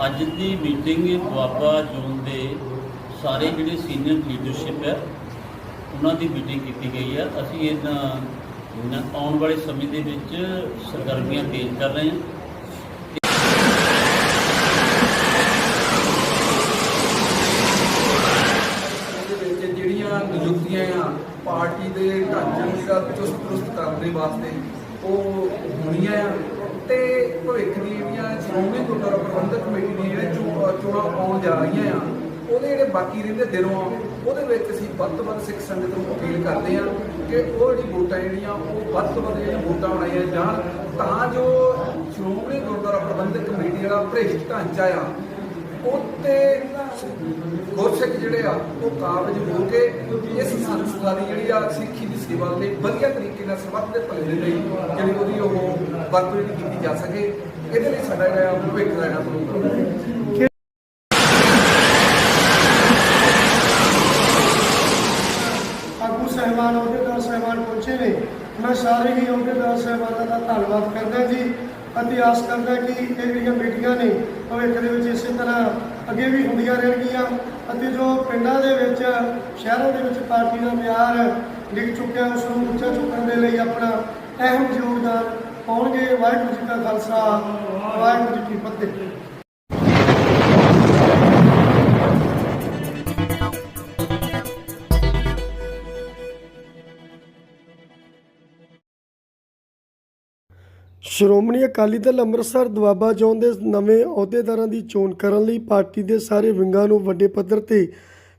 ਅੱਜ ਦੀ meeting Doaba zone ਦੇ ਸਾਰੇ ਜਿਹੜੇ ਸੀਨੀਅਰ ਲੀਡਰਸ਼ਿਪ ਹੈ, ਉਹਨਾਂ ਦੀ ਮੀਟਿੰਗ ਕੀਤੀ ਗਈ ਹੈ। ਅਸੀਂ ਇਹਨਾਂ ਆਉਣ ਵਾਲੇ ਸਮੇਂ ਦੇ ਵਿੱਚ ਸਰਗਰਮੀਆਂ ਤੇਜ਼ ਕਰ ਰਹੇ ਹਾਂ। ਜਿਹੜੀਆਂ ਨਿਯੁਕਤੀਆਂ ਆ, ਪਾਰਟੀ ਦੇ ਢਾਂਚੇ ਨੂੰ ਜਿਹੜਾ ਚੁਸਤ ਦਰੁਸਤ ਕਰਨ ਦੇ ਵਾਸਤੇ ਉਹ ਹੋਣੀਆਂ ਆ। ਤੇ ਭਵਿੱਖ ਦੀ ਜਿਹੜੀਆਂ ਸ਼੍ਰੋਮਣੀ ਗੁਰਦੁਆਰਾ ਪ੍ਰਬੰਧਕ ਕਮੇਟੀ ਦੀਆਂ ਜਿਹੜੇ ਚੋਣਾਂ ਆਉਣ ਜਾ ਰਹੀਆਂ ਆ, ਉਹਦੇ ਜਿਹੜੇ ਬਾਕੀ ਰਹਿੰਦੇ ਦਿਨੋਂ ਆ, ਉਹਦੇ ਵਿੱਚ ਅਸੀਂ ਵੱਧ ਤੋਂ ਵੱਧ ਸਿੱਖ ਸੰਗਤ ਨੂੰ ਅਪੀਲ ਕਰਦੇ ਆ ਕਿ ਉਹ ਜਿਹੜੀ ਵੋਟਾਂ ਜਿਹੜੀਆਂ, ਉਹ ਵੱਧ ਤੋਂ ਵੱਧ ਜਿਹੜੀਆਂ ਵੋਟਾਂ ਬਣਾਈਆਂ ਜਾਣ, ਤਾਂ ਜੋ ਸ਼੍ਰੋਮਣੀ ਗੁਰਦੁਆਰਾ ਪ੍ਰਬੰਧਕ ਕਮੇਟੀ ਜਿਹੜਾ ਭ੍ਰਿਸ਼ਟ ਢਾਂਚਾ ਆ ਉੱਤੇ ਗੁਰਸਿੱਖ ਜਿਹੜੇ ਆ, ਉਹ ਕਾਬਜ ਹੋ ਕੇ ਇਸ ਸੰਸਥਾ ਦੀ ਜਿਹੜੀ ਆ ਸਿੱਖੀ ਦੀ ਸੇਵਾ ਲਈ ਵਧੀਆ ਤਰੀਕੇ ਨਾਲ ਸਰਬੱਤ ਦੇ ਭਲੇ ਦੇ ਲਈ ਜਿਹੜੀ ਉਹਦੀ ਉਹ ਵਰਤੋਂ ਕੀਤੀ ਜਾ ਸਕੇ, ਇਹਦੇ ਲਈ ਸਾਡਾ ਜਿਹੜਾ ਭਵਿੱਖ ਦਾ ਜਿਹੜਾ ਪ੍ਰੋਗਰਾਮ ਆਗੂ ਸਹਿਬਾਨ, ਅਹੁਦੇਦਾਰ ਸਹਿਬਾਨ ਪਹੁੰਚੇ ਨੇ। ਮੈਂ ਸਾਰੇ ਹੀ ਅਹੁਦੇਦਾਰ ਸਹਿਬਾਨਾਂ ਦਾ ਧੰਨਵਾਦ ਕਰਦਾ ਜੀ। ਅਤੇ ਆਸ ਕਰਦਾ ਕਿ ਇਹ ਜਿਹੜੀਆਂ ਮੀਟਿੰਗਾਂ ਨੇ ਭਵਿੱਖ ਦੇ ਵਿੱਚ ਇਸੇ ਤਰ੍ਹਾਂ ਅੱਗੇ ਵੀ ਹੁੰਦੀਆਂ ਰਹਿਣਗੀਆਂ ਅਤੇ ਜੋ ਪਿੰਡਾਂ ਦੇ ਵਿੱਚ, ਸ਼ਹਿਰਾਂ ਦੇ ਵਿੱਚ ਪਾਰਟੀ ਦਾ ਮਿਆਰ ਡਿੱਗ ਚੁੱਕਿਆ ਉਸ ਨੂੰ ਉੱਚਾ ਚੁੱਕਣ ਦੇ ਲਈ ਆਪਣਾ ਅਹਿਮ ਯੋਗਦਾਨ ਪਾਉਣਗੇ। ਵਾਹਿਗੁਰੂ ਜੀ ਕਾ ਖਾਲਸਾ, ਵਾਹਿਗੁਰੂ ਜੀ ਕੀ ਫਤਿਹ। ਸ਼੍ਰੋਮਣੀ ਅਕਾਲੀ ਦਲ ਅੰਮ੍ਰਿਤਸਰ ਦੁਆਬਾ ਜ਼ੋਨ ਦੇ ਨਵੇਂ ਅਹੁਦੇਦਾਰਾਂ ਦੀ ਚੋਣ ਕਰਨ ਲਈ ਪਾਰਟੀ ਦੇ ਸਾਰੇ ਵਿੰਗਾਂ ਨੂੰ ਵੱਡੇ ਪੱਧਰ ਤੇ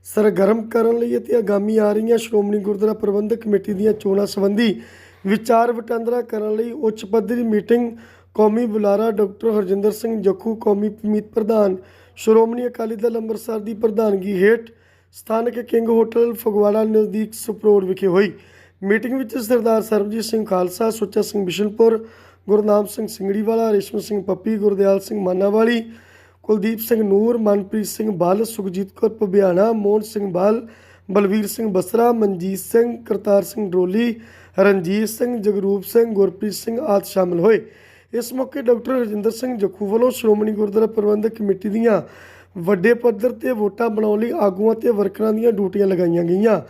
ਸਰਗਰਮ ਕਰਨ ਲਈ ਅਤੇ ਆਗਾਮੀ ਆ ਰਹੀਆਂ ਸ਼੍ਰੋਮਣੀ ਗੁਰਦੁਆਰਾ ਪ੍ਰਬੰਧਕ ਕਮੇਟੀ ਦੀਆਂ ਚੋਣਾਂ ਸੰਬੰਧੀ ਵਿਚਾਰ ਵਟਾਂਦਰਾ ਕਰਨ ਲਈ ਉੱਚ ਪੱਧਰੀ ਮੀਟਿੰਗ ਕੌਮੀ ਬੁਲਾਰਾ ਡਾਕਟਰ ਹਰਜਿੰਦਰ ਸਿੰਘ ਜੱਖੂ, ਕੌਮੀ ਮੀਤ ਪ੍ਰਧਾਨ ਸ਼੍ਰੋਮਣੀ ਅਕਾਲੀ ਦਲ ਅੰਮ੍ਰਿਤਸਰ ਦੀ ਪ੍ਰਧਾਨਗੀ ਹੇਠ ਸਥਾਨਕ ਕਿੰਗ ਹੋਟਲ ਫਗਵਾੜਾ ਨਜ਼ਦੀਕ ਸੁਪਰੋੜ ਵਿਖੇ ਹੋਈ ਮੀਟਿੰਗ ਵਿੱਚ ਸਰਦਾਰ ਸਰਬਜੀਤ ਸਿੰਘ ਖਾਲਸਾ, ਸੁੱਚਾ ਸਿੰਘ ਬਿਸ਼ਨਪੁਰ ਗੁਰਨਾਮ ਸਿੰਘ ਸਿੰਗੜੀਵਾਲਾ, ਰੇਸ਼ਮ ਸਿੰਘ ਪੱਪੀ, ਗੁਰਦਿਆਲ ਸਿੰਘ ਮਾਨਾਵਾਲੀ, ਕੁਲਦੀਪ ਸਿੰਘ ਨੂਰ, ਮਨਪ੍ਰੀਤ ਸਿੰਘ ਬੱਲ, ਸੁਖਜੀਤ ਕੌਰ ਪਬਿਆਣਾ ਮੋਹਨ ਸਿੰਘ ਬੱਲ, ਬਲਵੀਰ ਸਿੰਘ ਬਸਰਾ, ਮਨਜੀਤ ਸਿੰਘ, ਕਰਤਾਰ ਸਿੰਘ ਡਰੋਲੀ, ਰਣਜੀਤ ਸਿੰਘ, ਜਗਰੂਪ ਸਿੰਘ, ਗੁਰਪ੍ਰੀਤ ਸਿੰਘ ਆਦਿ ਸ਼ਾਮਲ ਹੋਏ। ਇਸ ਮੌਕੇ ਡਾਕਟਰ ਰਜਿੰਦਰ ਸਿੰਘ ਜੱਖੂ ਵੱਲੋਂ ਸ਼੍ਰੋਮਣੀ ਗੁਰਦੁਆਰਾ ਪ੍ਰਬੰਧਕ ਕਮੇਟੀ ਦੀਆਂ ਵੱਡੇ ਪੱਧਰ ਤੇ ਵੋਟਾਂ ਬਣਾਉਣ ਲਈ ਆਗੂਆਂ ਤੇ ਵਰਕਰਾਂ ਦੀਆਂ ਡਿਊਟੀਆਂ ਲਗਾਈਆਂ ਗਈਆਂ।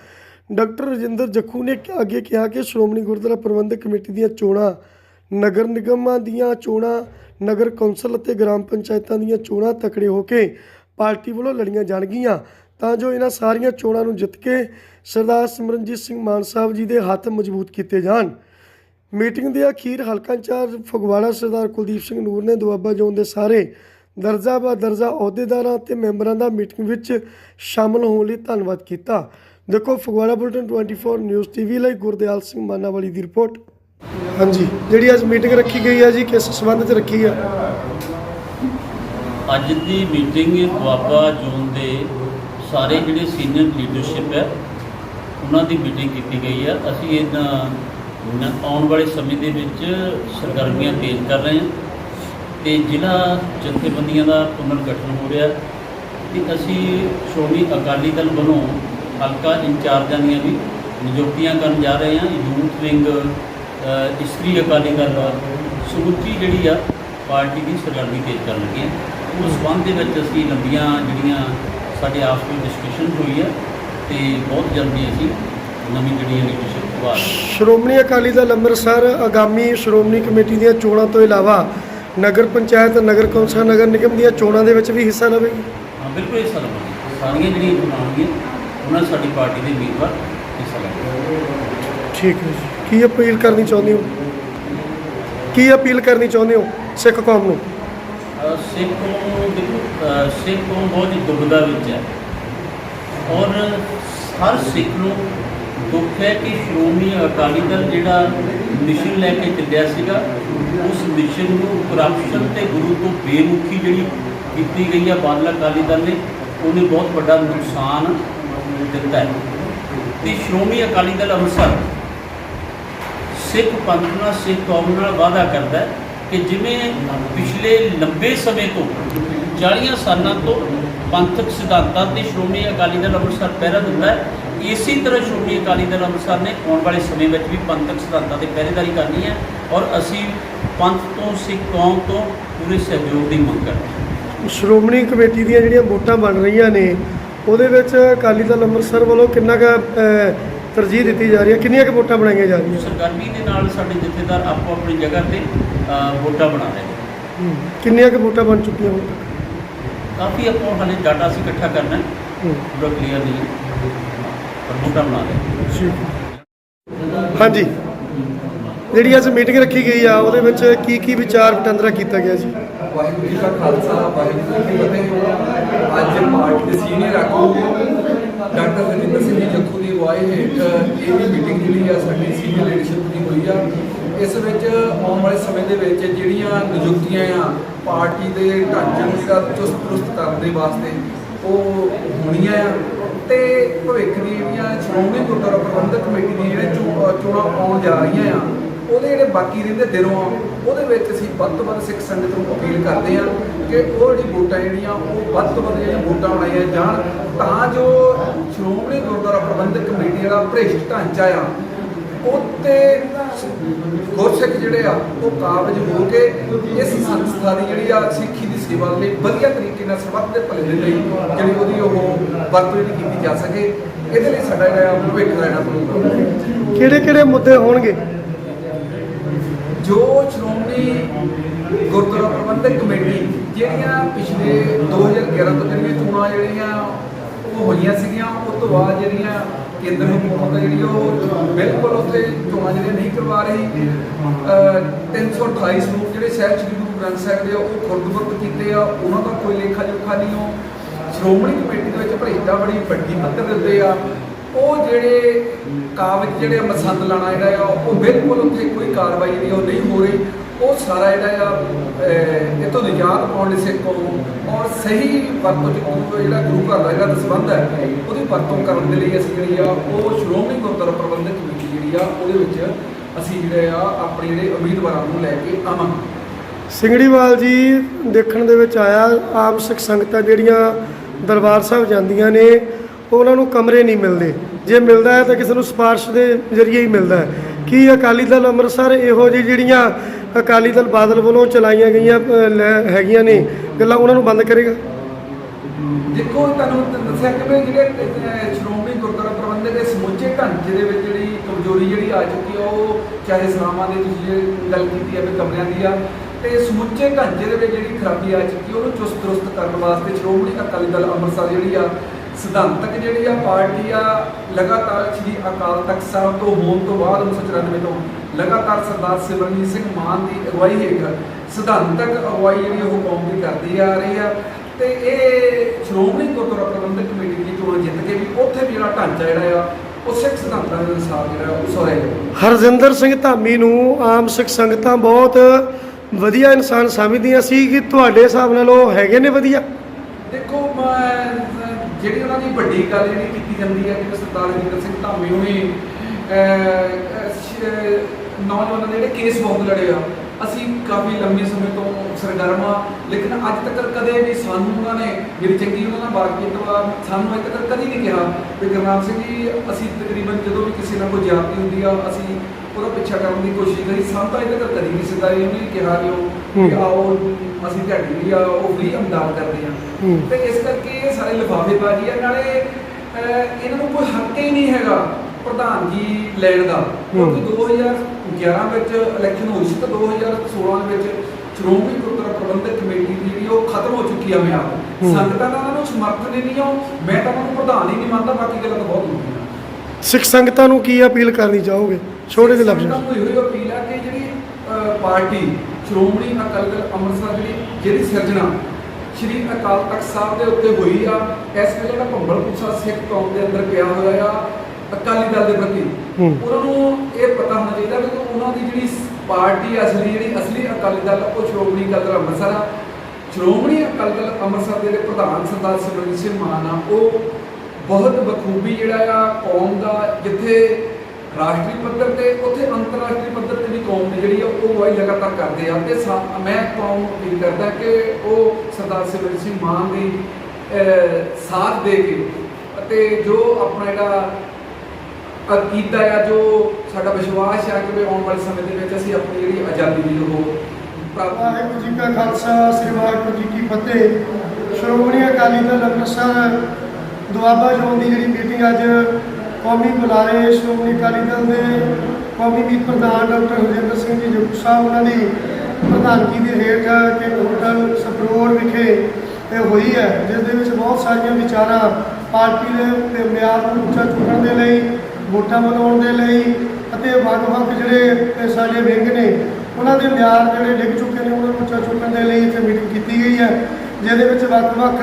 ਡਾਕਟਰ ਰਜਿੰਦਰ ਜੱਖੂ ਨੇ ਅੱਗੇ ਕਿਹਾ ਕਿ ਸ਼੍ਰੋਮਣੀ ਗੁਰਦੁਆਰਾ ਪ੍ਰਬੰਧਕ ਕਮੇਟੀ ਦੀਆਂ ਚੋਣਾਂ ਨਗਰ ਨਿਗਮਾਂ ਦੀਆਂ ਚੋਣਾਂ, ਨਗਰ ਕੌਂਸਲ ਅਤੇ ਗ੍ਰਾਮ ਪੰਚਾਇਤਾਂ ਦੀਆਂ ਚੋਣਾਂ ਤਕੜੇ ਹੋ ਕੇ ਪਾਰਟੀ ਵੱਲੋਂ ਲੜੀਆਂ ਜਾਣਗੀਆਂ। ਤਾਂ ਜੋ ਇਹਨਾਂ ਸਾਰੀਆਂ ਚੋਣਾਂ ਨੂੰ ਜਿੱਤ ਕੇ ਸਰਦਾਰ ਸਿਮਰਨਜੀਤ ਸਿੰਘ ਮਾਨ ਸਾਹਿਬ ਜੀ ਦੇ ਹੱਥ ਮਜ਼ਬੂਤ ਕੀਤੇ ਜਾਣ। ਮੀਟਿੰਗ ਦੇ ਅਖੀਰ ਹਲਕਾ ਇੰਚਾਰਜ ਫਗਵਾੜਾ ਸਰਦਾਰ ਕੁਲਦੀਪ ਸਿੰਘ ਨੂਰ ਨੇ ਦੁਆਬਾ ਜ਼ੋਨ ਦੇ ਸਾਰੇ ਦਰਜਾ ਬਾ ਦਰਜਾ ਅਹੁਦੇਦਾਰਾਂ ਤੇ ਮੈਂਬਰਾਂ ਦਾ ਮੀਟਿੰਗ ਵਿੱਚ ਸ਼ਾਮਲ ਹੋਣ ਲਈ ਧੰਨਵਾਦ ਕੀਤਾ। ਦੇਖੋ ਫਗਵਾੜਾ ਬੁਲਟਨ 24 ਨਿਊਜ਼ ਟੀਵੀ ਲਈ ਗੁਰਦਿਆਲ ਸਿੰਘ ਮਾਨਾਵਾਲੀ ਦੀ ਰਿਪੋਰਟ। ਹਾਂਜੀ, ਜਿਹੜੀ ਅੱਜ ਮੀਟਿੰਗ ਰੱਖੀ ਗਈ ਹੈ ਜੀ, ਕਿਸ ਸੰਬੰਧ 'ਚ ਰੱਖੀ ਹੈ ਅੱਜ ਦੀ ਮੀਟਿੰਗ ਦੁਆਬਾ ਜ਼ੋਨ ਦੇ ਸਾਰੇ ਜਿਹੜੇ ਸੀਨੀਅਰ ਲੀਡਰਸ਼ਿਪ ਹੈ, ਉਹਨਾਂ ਦੀ ਮੀਟਿੰਗ ਕੀਤੀ ਗਈ ਹੈ ਅਸੀਂ ਇਹਨਾਂ ਨ- ਆਉਣ ਵਾਲੇ ਸਮੇਂ ਦੇ ਵਿੱਚ ਸਰਗਰਮੀਆਂ ਤੇਜ਼ ਕਰ ਰਹੇ ਹਾਂ ਤੇ ਜ਼ਿਲ੍ਹਾ ਜਥੇਬੰਦੀਆਂ ਦਾ ਪੁਨਰ ਗਠਨ ਹੋ ਰਿਹਾ ਤੇ ਅਸੀਂ ਸ਼੍ਰੋਮਣੀ ਅਕਾਲੀ ਦਲ ਵੱਲੋਂ ਹਲਕਾ ਇੰਚਾਰਜਾਂ ਦੀਆਂ ਵੀ ਨਿਯੁਕਤੀਆਂ ਕਰਨ ਜਾ ਰਹੇ ਹਾਂ। ਯੂਥ ਵਿੰਗ ਇਸਤਰੀ ਅਕਾਲੀ ਦਲ ਸਮੁੱਚੀ ਜਿਹੜੀ ਆ ਪਾਰਟੀ ਦੀ ਸਰਗਰਮੀ ਤੇਜ਼ ਕਰਨ ਲੱਗੇ ਹਾਂ ਉਸ ਸੰਬੰਧ ਦੇ ਵਿੱਚ ਅਸੀਂ ਲੰਬੀਆਂ ਜਿਹੜੀਆਂ ਸਾਡੇ ਆਪਸ ਵਿੱਚ ਡਿਸਕਸ਼ਨ ਹੋਈ ਹੈ ਤੇ ਬਹੁਤ ਜਲਦੀ ਅਸੀਂ ਨਵੀਂ ਜਿਹੜੀਆਂ ਲੀਡਰਸ਼ਿਪ ਹਾਂ। ਸ਼੍ਰੋਮਣੀ ਅਕਾਲੀ ਦਲ ਅੰਮ੍ਰਿਤਸਰ ਆਗਾਮੀ ਸ਼੍ਰੋਮਣੀ ਕਮੇਟੀ ਦੀਆਂ ਚੋਣਾਂ ਤੋਂ ਇਲਾਵਾ ਨਗਰ ਪੰਚਾਇਤ ਨਗਰ ਕੌਂਸਲ ਨਗਰ ਨਿਗਮ ਦੀਆਂ ਚੋਣਾਂ ਦੇ ਵਿੱਚ ਵੀ ਹਿੱਸਾ ਲਵੇਗੀ? ਹਾਂ ਬਿਲਕੁਲ ਹਿੱਸਾ ਲਵਾਂਗੇ। ਸਾਰੀਆਂ ਜਿਹੜੀਆਂ ਬਣਾਉਣਗੀਆਂ ਉਹਨਾਂ 'ਚ ਸਾਡੀ ਪਾਰਟੀ ਦੇ ਉਮੀਦਵਾਰ ਹਿੱਸਾ ਲੈਣਗੇ ਠੀਕ ਹੈ ਜੀ। ਕੀ ਅਪੀਲ ਕਰਨੀ ਚਾਹੁੰਦੇ ਹੋ? ਕੀ ਅਪੀਲ ਕਰਨੀ ਚਾਹੁੰਦੇ ਹੋ ਸਿੱਖ ਕੌਮ ਨੂੰ? ਅ, ਸਿੱਖ ਕੌਮ ਦੇਖੋ ਅ, ਸਿੱਖ ਕੌਮ ਬਹੁਤ ਹੀ ਦੁਬਦਾ ਵਿੱਚ ਹੈ। ਔਰ ਹਰ ਸਿੱਖ ਨੂੰ ਦੁੱਖ ਹੈ ਕਿ ਸ਼੍ਰੋਮਣੀ ਅਕਾਲੀ ਦਲ ਜਿਹੜਾ ਮਿਸ਼ਨ ਲੈ ਕੇ ਚੱਲਿਆ ਸੀਗਾ ਉਸ ਮਿਸ਼ਨ ਨੂੰ ਕਰਪਸ਼ਨ ਤੇ ਗੁਰੂ ਤੋਂ ਬੇਮੁਖੀ ਜਿਹੜੀ ਕੀਤੀ ਗਈ ਹੈ ਬਾਦਲ ਅਕਾਲੀ ਦਲ ਨੇ ਉਹਨੇ ਬਹੁਤ ਵੱਡਾ ਨੁਕਸਾਨ ਦਿੱਤਾ ਹੈ। ਤੇ ਸ਼੍ਰੋਮਣੀ ਅਕਾਲੀ ਦਲ ਅੰਮ੍ਰਿਤਸਰ ਸਿੱਖ ਪੰਥ ਨਾਲ, ਸਿੱਖ ਕੌਮ ਨਾਲ ਵਾਅਦਾ ਕਰਦਾ ਹੈ ਕਿ ਜਿਵੇਂ ਪਿਛਲੇ ਲੰਬੇ ਸਮੇਂ ਤੋਂ 40 ਸਾਲਾਂ ਤੋਂ ਪੰਥਕ ਸਿਧਾਂਤਾਂ ਤੇ ਸ਼੍ਰੋਮਣੀ ਅਕਾਲੀ ਦਲ ਅੰਮ੍ਰਿਤਸਰ ਪਹਿਰਾ ਦਿੰਦਾ ਹੈ, ਇਸੇ ਤਰ੍ਹਾਂ ਸ਼੍ਰੋਮਣੀ ਅਕਾਲੀ ਦਲ ਅੰਮ੍ਰਿਤਸਰ ਨੇ ਆਉਣ ਵਾਲੇ ਸਮੇਂ ਵਿੱਚ ਵੀ ਪੰਥਕ ਸਿਧਾਂਤਾਂ ਤੇ ਪਹਿਰੇਦਾਰੀ ਕਰਨੀ ਹੈ ਔਰ ਅਸੀਂ ਪੰਥ ਤੋਂ, ਸਿੱਖ ਕੌਮ ਤੋਂ ਪੂਰੇ ਸਹਿਯੋਗ ਦੀ ਮੰਗ ਕਰਦੇ ਹਾਂ। ਸ਼੍ਰੋਮਣੀ ਕਮੇਟੀ ਦੀਆਂ ਜਿਹੜੀਆਂ ਵੋਟਾਂ ਬਣ ਰਹੀਆਂ ਨੇ, ਉਹਦੇ ਵਿੱਚ ਅਕਾਲੀ ਦਲ ਅੰਮ੍ਰਿਤਸਰ ਵੱਲੋਂ ਕਿੰਨਾ ਕੁ ਤਰਜੀਹ ਦਿੱਤੀ ਜਾ ਰਹੀ ਹੈ। ਕਿੰਨੀਆਂ ਕੁ ਵੋਟਾਂ ਬਣਾਈਆਂ ਜਾ ਰਹੀਆਂ? ਸਰਗਰਮੀ ਦੇ ਨਾਲ ਸਾਡੇ ਜਥੇਦਾਰ ਆਪੋ ਆਪਣੀ ਜਗ੍ਹਾ ਤੇ ਅ, ਵੋਟਾਂ ਬਣਾ ਰਹੇ ਨੇ। ਹੂੰ। ਕਿੰਨੀਆਂ ਕੁ ਵੋਟਾਂ ਬਣ ਚੁੱਕੀਆਂ ਹੁਣ ਤੱਕ? ਕਾਫੀ ਆਪਾਂ ਹਾਲੇ ਡਾਟਾ ਅਸੀਂ ਇਕੱਠਾ ਕਰਨਾ ਹੈ। ਹੂੰ। ਪੂਰਾ ਕਲੀਅਰ ਨਹੀਂ ਹੈ। ਪਰ ਵੋਟਾਂ ਬਣਾ ਰਹੇ ਠੀਕ ਹਾਂਜੀ। ਜਿਹੜੀ ਅੱਜ ਮੀਟਿੰਗ ਰੱਖੀ ਗਈ ਆ ਉਹਦੇ ਵਿੱਚ ਕੀ ਕੀ ਵਿਚਾਰ ਵਟਾਂਦਰਾ ਕੀਤਾ ਗਿਆ ਜੀ? ਵਾਹਿਗੁਰੂ ਜੀ ਕਾ ਖਾਲਸਾ ਵਾਹਿਗੁਰੂ ਜੀ ਕੀ ਫਤਿਹ। ਅੱਜ ਪਾਰਟੀ ਦੇ ਸੀਨੀਅਰ ਆਗੂ ਡਾਕਟਰ ਰਜਿੰਦਰ ਸਿੰਘ ਜੀ ਜੱਖੂ ਦੀ ਅਗਵਾਈ ਹੇਠ ਇਹ ਵੀ ਮੀਟਿੰਗ ਜਿਹੜੀ ਆ ਸਾਡੀ ਸੀਨੀਅਰ ਲੀਡਰਸ਼ਿਪ ਦੀ ਹੋਈ ਆ। ਇਸ ਵਿੱਚ ਆਉਣ ਵਾਲੇ ਸਮੇਂ ਦੇ ਵਿੱਚ ਜਿਹੜੀਆਂ ਨਿਯੁਕਤੀਆਂ ਆ, ਪਾਰਟੀ ਦੇ ਢਾਂਚੇ ਨੂੰ ਜਿਹੜਾ ਚੁਸਤ ਦਰੁਸਤ ਕਰਨ ਦੇ ਵਾਸਤੇ ਉਹ ਹੋਣੀਆਂ ਆ। ਤੇ ਭਵਿੱਖ ਦੀ ਜਿਹੜੀਆਂ ਸ਼੍ਰੋਮਣੀ ਗੁਰਦੁਆਰਾ ਪ੍ਰਬੰਧਕ ਕਮੇਟੀ ਦੀਆਂ ਜਿਹੜੇ ਚੋ- ਚੋਣਾਂ ਆਉਣ ਜਾ ਰਹੀਆਂ ਆ ਉਹਦੇ ਜਿਹੜੇ ਬਾਕੀ ਰਹਿੰਦੇ ਦਿਨੋਂ ਆ, ਉਹਦੇ ਵਿੱਚ ਅਸੀਂ ਵੱਧ ਤੋਂ ਵੱਧ ਸਿੱਖ ਸੰਗਤ ਨੂੰ ਅਪੀਲ ਕਰਦੇ ਹਾਂ ਕਿ ਉਹ ਜਿਹੜੀ ਵੋਟਾਂ ਜਿਹੜੀਆਂ, ਉਹ ਵੱਧ ਤੋਂ ਵੱਧ ਜਿਹੜੀਆਂ ਵੋਟਾਂ ਬਣਾਈਆਂ ਜਾਣ, ਤਾਂ ਜੋ ਸ਼੍ਰੋਮਣੀ ਗੁਰਦੁਆਰਾ ਪ੍ਰਬੰਧਕ ਕਮੇਟੀ ਜਿਹੜਾ ਭ੍ਰਿਸ਼ਟ ਢਾਂਚਾ ਆ, ਉੱਤੇ ਗੁਰਸਿੱਖ ਜਿਹੜੇ ਆ, ਉਹ ਕਾਬਜ ਹੋ ਕੇ ਇਸ ਸੰਸਥਾ ਦੀ ਜਿਹੜੀ ਆ, ਸਿੱਖੀ ਦੀ ਸੇਵਾ ਲਈ ਵਧੀਆ ਤਰੀਕੇ ਨਾਲ ਸਰਬੱਤ ਦੇ ਭਲੇ ਦੇ ਲਈ ਜਿਹੜੀ ਉਹਦੀ ਉਹ ਵਰਤੋਂ ਜਿਹੜੀ ਕੀਤੀ ਜਾ ਸਕੇ, ਇਹਦੇ ਲਈ ਸਾਡਾ ਜਿਹੜਾ ਭਵਿੱਖ ਦਾ ਜਿਹੜਾ ਪ੍ਰੋਗਰਾਮ ਕਿਹੜੇ ਕਿਹੜੇ ਮੁੱਦੇ ਹੋਣਗੇ? ਜੋ ਸ਼੍ਰੋਮਣੀ ਗੁਰਦੁਆਰਾ ਪ੍ਰਬੰਧਕ ਕਮੇਟੀ ਜਿਹੜੀਆਂ ਪਿਛਲੇ 2011 ਤੋਂ ਜਿਹੜੀਆਂ ਚੋਣਾਂ ਜਿਹੜੀਆਂ ਉਹ ਹੋਈਆਂ ਸੀਗੀਆਂ ਉਸ ਤੋਂ ਬਾਅਦ ਜਿਹੜੀਆਂ ਕੇਂਦਰ ਹਕੂਮਤ ਆ ਜਿਹੜੀ ਉਹ ਬਿਲਕੁਲ ਉੱਥੇ ਚੋਣਾਂ ਜਿਹੜੀਆਂ ਨਹੀਂ ਕਰਵਾ ਰਹੀ ਅਹ 328 ਸਰੂਪ ਜਿਹੜੇ ਸਾਹਿਬ ਸ੍ਰੀ ਗੁਰੂ ਗ੍ਰੰਥ ਸਾਹਿਬ ਦੇ ਆ, ਉਹ ਖੁਰਦ-ਬੁਰਦ ਕੀਤੇ ਆ ਉਹਨਾਂ ਦਾ ਕੋਈ ਲੇਖਾ ਜੋਖਾ ਨਹੀਂ ਉਹ ਸ਼੍ਰੋਮਣੀ ਕਮੇਟੀ ਦੇ ਵਿੱਚ ਭ੍ਰਿਸ਼ਟਾ ਬੜੀ ਵੱਡੀ ਪੱਧਰ ਦੇ ਉੱਤੇ ਆ। ਉਹ ਜਿਹੜੇ ਕਾਗਜ਼ ਜਿਹੜੇ ਆ ਮਸੰਦ ਲਾਣਾ ਜਿਹੜਾ ਆ, ਉਹ ਬਿਲਕੁਲ ਉੱਥੇ ਕੋਈ ਕਾਰਵਾਈ ਜਿਹੜੀ ਉਹ ਨਹੀਂ ਹੋ ਰਹੀ। ਉਹ ਸਾਰਾ ਜਿਹੜਾ ਆ ਇਹ ਤੋਂ ਨਿਜਾਤ ਪਾਉਣ ਲਈ ਸਿੱਖ ਕੌਮ ਔਰ ਸਹੀ ਵਰਤੋਂ ਚ ਜਿਹੜਾ ਗੁਰੂ ਘਰ ਦਾ ਜਿਹੜਾ ਸੰਬੰਧ ਹੈ, ਉਹਦੀ ਵਰਤੋਂ ਕਰਨ ਦੇ ਲਈ ਅਸੀਂ ਜਿਹੜੀ ਆ, ਉਹ ਸ਼੍ਰੋਮਣੀ ਗੁਰਦੁਆਰਾ ਪ੍ਰਬੰਧਕ ਕਮੇਟੀ ਜਿਹੜੀ ਆ, ਉਹਦੇ ਵਿੱਚ ਅਸੀਂ ਜਿਹੜੇ ਆ, ਆਪਣੇ ਜਿਹੜੇ ਉਮੀਦਵਾਰਾਂ ਨੂੰ ਲੈ ਕੇ ਆਵਾਂਗੇ। ਸਿੰਗੜੀਵਾਲ ਜੀ, ਦੇਖਣ ਦੇ ਵਿੱਚ ਆਇਆ ਆਮ ਸਿੱਖ ਸੰਗਤਾਂ ਜਿਹੜੀਆਂ ਦਰਬਾਰ ਸਾਹਿਬ ਜਾਂਦੀਆਂ ਨੇ ਉਹਨਾਂ ਨੂੰ ਕਮਰੇ ਨਹੀਂ ਮਿਲਦੇ। ਜੇ ਮਿਲਦਾ ਹੈ ਤਾਂ ਕਿਸੇ ਨੂੰ ਸਿਫਾਰਿਸ਼ ਦੇ ਜ਼ਰੀਏ ਹੀ ਮਿਲਦਾ ਹੈ। ਕੀ ਅਕਾਲੀ ਦਲ ਅੰਮ੍ਰਿਤਸਰ ਇਹੋ ਜਿਹੀ ਜਿਹੜੀਆਂ ਅਕਾਲੀ ਦਲ ਬਾਦਲ ਵੱਲੋਂ ਚਲਾਈਆਂ ਗਈਆਂ ਹੈਗੀਆਂ ਨੇ, ਗੱਲਾਂ ਉਹਨਾਂ ਨੂੰ ਬੰਦ ਕਰੇਗਾ? ਦੇਖੋ, ਤੁਹਾਨੂੰ ਦੱਸਿਆ ਕਿ ਜਿਹੜੇ ਸ਼੍ਰੋਮਣੀ ਗੁਰਦੁਆਰਾ ਪ੍ਰਬੰਧਕ ਦੇ ਸਮੁੱਚੇ ਢਾਂਚੇ ਦੇ ਵਿੱਚ ਜਿਹੜੀ ਕਮਜ਼ੋਰੀ ਜਿਹੜੀ ਆ ਚੁੱਕੀ ਆ, ਉਹ ਚਾਹੇ ਸਲਾਮਾਂ ਦੀ ਤੁਸੀਂ ਗੱਲ ਕੀਤੀ ਹੈ ਵੀ ਕਮਰਿਆਂ ਦੀ ਆ, ਤੇ ਸਮੁੱਚੇ ਢਾਂਚੇ ਦੇ ਵਿੱਚ ਜਿਹੜੀ ਖਰਾਬੀ ਆ ਚੁੱਕੀ ਉਹਨੂੰ ਚੁਸਤ ਦਰੁਸਤ ਕਰਨ ਵਾਸਤੇ ਸ਼੍ਰੋਮਣੀ ਅਕਾਲੀ ਦਲ ਅੰਮ੍ਰਿਤਸਰ ਜਿਹੜੀ ਆ ਸਿਧਾਂਤਕ ਜਿਹੜੀ ਆ ਪਾਰਟੀ ਆ ਲਗਾਤਾਰ ਸ੍ਰੀ ਅਕਾਲ ਤਖਤ ਸਾਹਿਬ ਤੋਂ ਹੋਣ ਤੋਂ ਬਾਅਦ 1994 ਤੋਂ ਲਗਾਤਾਰ ਸਰਦਾਰ ਸਿਮਰਨਜੀਤ ਸਿੰਘ ਮਾਨ ਦੀ ਅਗਵਾਈ ਹੇਠ ਸਿਧਾਂਤਕ ਅਗਵਾਈ ਜਿਹੜੀ ਉਹ ਕੌਮ ਦੀ ਕਰਦੀ ਆ ਰਹੀ ਆ। ਤੇ ਇਹ ਸ਼੍ਰੋਮਣੀ ਗੁਰਦੁਆਰਾ ਪ੍ਰਬੰਧਕ ਕਮੇਟੀ ਦੀ ਚੋਣ ਜਿੱਤ ਕੇ ਵੀ ਉੱਥੇ ਵੀ ਜਿਹੜਾ ਢਾਂਚਾ ਜਿਹੜਾ ਆ ਉਹ ਸਿੱਖ ਸਿਧਾਂਤਾਂ ਦੇ ਅਨੁਸਾਰ ਜਿਹੜਾ ਉਹ ਗਿਆ। ਹਰਜਿੰਦਰ ਸਿੰਘ ਧਾਮੀ ਨੂੰ ਆਮ ਸਿੱਖ ਸੰਗਤਾਂ ਬਹੁਤ ਵਧੀਆ ਇਨਸਾਨ ਸਮਝਦੀਆਂ ਸੀ ਕਿ ਤੁਹਾਡੇ ਹਿਸਾਬ ਨਾਲ ਉਹ ਹੈਗੇ ਨੇ ਵਧੀਆ? ਦੇਖੋ ਮੈਂ ਜਿਹੜੀ ਉਹਨਾਂ ਦੀ ਵੱਡੀ ਗੱਲ ਜਿਹੜੀ ਕੀਤੀ ਜਾਂਦੀ ਹੈ ਕਿ ਸਰਦਾਰ ਰਜਿੰਦਰ ਸਿੰਘ ਧਾਮੀ ਹੁਣੇ ਨੌਜਵਾਨਾਂ ਦੇ ਜਿਹੜੇ ਕੇਸ ਬਹੁਤ ਲੜੇ ਆ। ਅਸੀਂ ਕਾਫੀ ਲੰਮੇ ਸਮੇਂ ਤੋਂ ਸਰਗਰਮ ਆ, ਲੇਕਿਨ ਅੱਜ ਤੱਕ ਕਦੇ ਵੀ ਸਾਨੂੰ ਉਹਨਾਂ ਨੇ, ਮੇਰੀ ਚੰਗੀ ਉਹਨਾਂ ਨਾਲ ਬਾਤਚੀਤ ਵਾ ਸਾਨੂੰ ਅੱਜ ਤੱਕ ਕਦੀ ਨਹੀਂ ਕਿਹਾ ਕਿ ਗੁਰਨਾਮ ਸਿੰਘ ਜੀ, ਅਸੀਂ ਤਕਰੀਬਨ ਜਦੋਂ ਵੀ ਕਿਸੇ ਨਾਲ ਕੋਈ ਜਾਤੀ ਹੁੰਦੀ ਆ, ਅਸੀਂ ਉਹਦਾ ਪਿੱਛਾ ਕਰਨ ਦੀ ਕੋਸ਼ਿਸ਼ ਕਰੀ। ਸਾਨੂੰ ਤਾਂ ਅਜੇ ਤੱਕ ਕਦੀ ਨਹੀਂ ਸਿੱਧਾ ਇਹ ਨਹੀਂ ਕਿਹਾ ਕਿ ਉਹ ਕਿ। ਆਓ ਅਸੀਂ ਤੁਹਾਡੀ ਜਿਹੜੀ ਆ ਉਹ ਫ੍ਰੀ ਅਮਦਾਨ ਕਰਦੇ ਆ। ਤੇ ਇਸ ਕਰਕੇ ਇਹ ਸਾਰੇ ਲਿਫਾਫੇਬਾਜ਼ੀ ਆ ਨਾਲੇ ਇਹਨਾਂ ਨੂੰ ਕੋਈ ਹੱਕ ਹੀ ਨਹੀਂ ਹੈਗਾ ਪ੍ਰਧਾਨ ਜੀ ਲੈਣ ਦਾ। ਕਿਉਂਕਿ 2011 ਵਿੱਚ ਇਲੈਕਸ਼ਨ ਹੋਈ ਸੀ ਤਾਂ 2016 ਦੇ ਵਿੱਚ ਸ਼੍ਰੋਮਣੀ ਗੁਰਦੁਆਰਾ ਪ੍ਰਬੰਧਕ ਕਮੇਟੀ ਦੀ ਜਿਹੜੀ ਉਹ ਖਤਮ ਹੋ ਚੁੱਕੀ ਆ ਮਿਆਦ। ਸੰਗਤਾਂ ਦਾ ਉਹਨਾਂ ਨੂੰ ਸਮਰਥਨ ਨਹੀਂ ਆ ਮੈਂ ਤਾਂ ਉਹਨਾਂ ਨੂੰ ਪ੍ਰਧਾਨ ਹੀ ਨਹੀਂ ਮੰਨਦਾ ਬਾਕੀ ਗੱਲਾਂ ਤਾਂ ਬਹੁਤ ਹੁੰਦੀਆਂ। ਸਿੱਖ ਸੰਗਤਾਂ ਨੂੰ ਕੀ ਅਪੀਲ ਕਰਨੀ ਚਾਹੋਗੇ? ਛੋਟੇ ਜਿਹੇ ਲਫ਼ਜ਼ਾਂ ਸੰਗਤਾਂ ਨੂੰ ਇਹੋ ਹੀ ਅਪੀਲ ਆ ਕਿ ਜਿਹੜੀ ਪਾਰਟੀ ਸ਼੍ਰੋਮਣੀ ਅਕਾਲੀ ਦਲ ਅੰਮ੍ਰਿਤਸਰ ਜਿਹੜੀ ਜਿਹਦੀ ਸਿਰਜਣਾ ਸ਼੍ਰੀ ਅਕਾਲ ਤਖਤ ਸਾਹਿਬ ਦੇ ਉੱਤੇ ਹੋਈ ਆ ਇਸ ਵੇਲੇ ਜਿਹੜਾ ਭੰਬਲ ਪੁੱਛਾ ਸਿੱਖ ਕੌਮ ਦੇ ਅੰਦਰ ਪਿਆ ਹੋਇਆ ਆ ਅਕਾਲੀ ਦਲ ਦੇ ਪ੍ਰਤੀ ਹੂੰ। ਉਹਨਾਂ ਨੂੰ ਇਹ ਪਤਾ ਹੋਣਾ ਚਾਹੀਦਾ ਕਿ ਉਹਨਾਂ ਦੀ ਜਿਹੜੀ ਪਾਰਟੀ ਆ ਅਸਲੀ ਜਿਹੜੀ ਅਸਲੀ ਅਕਾਲੀ ਦਲ ਆ, ਉਹ ਸ਼੍ਰੋਮਣੀ ਅਕਾਲੀ ਦਲ ਅੰਮ੍ਰਿਤਸਰ ਆ ਸ਼੍ਰੋਮਣੀ ਅਕਾਲੀ ਦਲ ਅੰਮ੍ਰਿਤਸਰ ਦੇ ਜਿਹੜੇ ਪ੍ਰਧਾਨ ਸਰਦਾਰ ਸਿਮਰਨਜੀਤ ਸਿੰਘ ਮਾਨ ਆ ਉਹ ਬਹੁਤ ਬਖੂਬੀ ਜਿਹੜਾ ਆ ਕੌਮ ਦਾ ਜਿੱਥੇ ਰਾਸ਼ਟਰੀ ਪੱਧਰ ਤੇ, ਉੱਥੇ ਅੰਤਰਰਾਸ਼ਟਰੀ ਪੱਧਰ ਤੇ ਵੀ ਕੌਮ ਦੀ ਜਿਹੜੀ ਆ, ਉਹ ਅਗਵਾਈ ਲਗਾਤਾਰ ਕਰਦੇ ਆ। ਤੇ ਮੈਂ ਕੌਮ ਨੂੰ ਅਪੀਲ ਕਰਦਾ ਕਿ ਉਹ ਸਰਦਾਰ ਸਿਮਰਨ ਸਿੰਘ ਮਾਨ ਦੀ ਸਾਥ ਦੇ ਕੇ ਅਤੇ ਜੋ ਆਪਣਾ ਜਿਹੜਾ ਅਕੀਦਾ ਆ, ਜੋ ਸਾਡਾ ਵਿਸ਼ਵਾਸ ਆ ਕਿ ਵੀ ਆਉਣ ਵਾਲੇ ਸਮੇਂ ਦੇ ਵਿੱਚ ਅਸੀਂ ਆਪਣੀ ਜਿਹੜੀ ਆਜ਼ਾਦੀ ਦੀ ਉਹ ਵਾਹਿਗੁਰੂ ਜੀ ਕਾ ਖਾਲਸਾ, ਸ੍ਰੀ ਵਾਹਿਗੁਰੂ ਜੀ ਕੀ ਫਤਿਹ। ਸ਼੍ਰੋਮਣੀ ਅਕਾਲੀ ਦਲ ਅੰਮ੍ਰਿਤਸਰ ਦੁਆਬਾ ਜ਼ੋਨ ਦੀ ਜਿਹੜੀ ਮੀਟਿੰਗ ਅੱਜ ਕੌਮੀ ਬੁਲਾਰੇ ਸ਼੍ਰੋਮਣੀ ਅਕਾਲੀ ਦਲ ਦੇ ਕੌਮੀ ਵੀ ਪ੍ਰਧਾਨ ਡਾਕਟਰ ਹਰਜਿੰਦਰ ਸਿੰਘ ਜੀ ਜੁਗ ਸਾਹਿਬ, ਉਹਨਾਂ ਦੀ ਪ੍ਰਧਾਨਗੀ ਦੇ ਹੇਠ ਕਿ ਹੋਟਲ ਸਪਰੋਰ ਵਿਖੇ ਇਹ ਹੋਈ ਹੈ, ਜਿਸ ਦੇ ਵਿੱਚ ਬਹੁਤ ਸਾਰੀਆਂ ਵਿਚਾਰਾਂ ਪਾਰਟੀ ਦੇ ਤੇ ਮਿਆਰ ਨੂੰ ਉੱਚਾ ਚੁੱਕਣ ਦੇ ਲਈ, ਵੋਟਾਂ ਬਣਾਉਣ ਦੇ ਲਈ ਅਤੇ ਵੱਖ-ਵੱਖ ਜਿਹੜੇ ਸਾਡੇ ਵਿੰਗ ਨੇ, ਉਹਨਾਂ ਦੇ ਮਿਆਰ ਜਿਹੜੇ ਡਿੱਗ ਚੁੱਕੇ ਨੇ, ਉਹਨਾਂ ਨੂੰ ਉੱਚਾ ਚੁੱਕਣ ਦੇ ਲਈ ਇੱਥੇ ਮੀਟਿੰਗ ਕੀਤੀ ਗਈ ਹੈ, ਜਿਹਦੇ ਵਿੱਚ ਵੱਖ-ਵੱਖ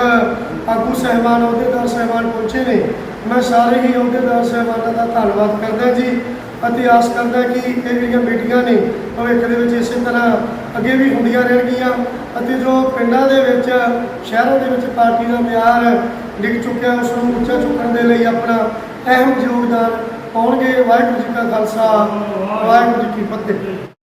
ਆਗੂ ਸਹਿਬਾਨ, ਅਹੁਦੇਦਾਰ ਸਹਿਬਾਨ ਪਹੁੰਚੇ ਨੇ। ਮੈਂ ਸਾਰੇ ਹੀ ਅਹੁਦੇਦਾਰ ਸਹਿਬਾਨਾਂ ਦਾ ਧੰਨਵਾਦ ਕਰਦਾ ਜੀ ਅਤੇ ਆਸ ਕਰਦਾ ਕਿ ਇਹ ਜਿਹੜੀਆਂ ਮੀਟਿੰਗਾਂ ਨੇ ਭਵਿੱਖ ਦੇ ਵਿੱਚ ਇਸੇ ਤਰ੍ਹਾਂ ਅੱਗੇ ਵੀ ਹੁੰਦੀਆਂ ਰਹਿਣਗੀਆਂ ਅਤੇ ਜੋ ਪਿੰਡਾਂ ਦੇ ਵਿੱਚ, ਸ਼ਹਿਰਾਂ ਦੇ ਵਿੱਚ ਪਾਰਟੀ ਦਾ ਮਿਆਰ ਡਿੱਗ ਚੁੱਕਿਆ, ਉਸ ਨੂੰ ਉੱਚਾ ਚੁੱਕਣ ਦੇ ਲਈ ਆਪਣਾ ਅਹਿਮ ਯੋਗਦਾਨ ਪਾਉਣਗੇ। ਵਾਹਿਗੁਰੂ ਜੀ ਕਾ ਖਾਲਸਾ, ਵਾਹਿਗੁਰੂ ਜੀ ਕੀ ਫਤਿਹ।